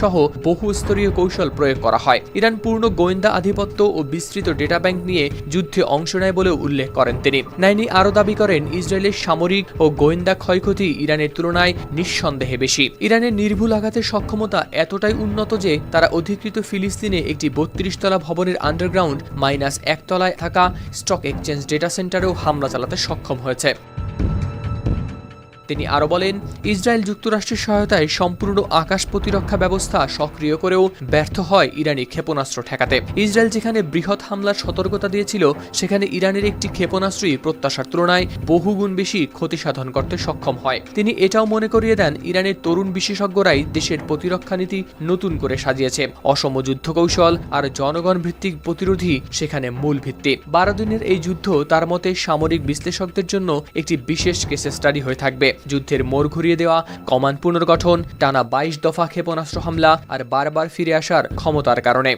সহ বহু স্তরীয় কৌশল প্রয়োগ করা হয়। ইরান পূর্ণ গোয়েন্দা আধিপত্য ও বিস্তৃত ডেটা ব্যাংক নিয়ে যুদ্ধে অংশ নেয় বলেও উল্লেখ করেন তিনি। নাইনি আরও দাবি করেন, ইসরায়েলের সামরিক ও গোয়েন্দা ক্ষয়ক্ষতি ইরানের তুলনায় নিঃসন্দেহে বেশি। ইরানের নির্ভুল আঘাতের সক্ষমতা এতটাই উন্নত যে তারা অধিকৃত ফিলিস্তিনে একটি বত্রিশ তলা ভবনের আন্ডারগ্রাউন্ড মাইনাস একতলায় থাকা স্টক এক্সচেঞ্জ ডেটা সেন্টারেও হামলা চালাতে সক্ষম হয়েছে। তিনি আরও বলেন, ইসরায়েল যুক্তরাষ্ট্রের সহায়তায় সম্পূর্ণ আকাশ প্রতিরক্ষা ব্যবস্থা সক্রিয় করেও ব্যর্থ হয় ইরানি ক্ষেপণাস্ত্র ঠেকাতে। ইসরায়েল যেখানে বৃহৎ হামলার সতর্কতা দিয়েছিল, সেখানে ইরানের একটি ক্ষেপণাস্ত্রই প্রত্যাশার তুলনায় বহুগুণ বেশি ক্ষতি সাধন করতে সক্ষম হয়। তিনি এটাও মনে করিয়ে দেন, ইরানের তরুণ বিশেষজ্ঞরাই দেশের প্রতিরক্ষা নীতি নতুন করে সাজিয়েছে। অসম যুদ্ধ কৌশল আর জনগণ ভিত্তিক প্রতিরোধী সেখানে মূল ভিত্তি। বারো দিনের এই যুদ্ধ তার মতে সামরিক বিশ্লেষকদের জন্য একটি বিশেষ কেস স্টাডি হয়ে থাকবে। যুদ্ধের মোড় ঘুরিয়ে দেওয়া, কমান্ড পুনর্গঠন, টানা বাইশ দফা ক্ষেপণাস্ত্র হামলা আর বারবার ফিরে আসার ক্ষমতার কারণে।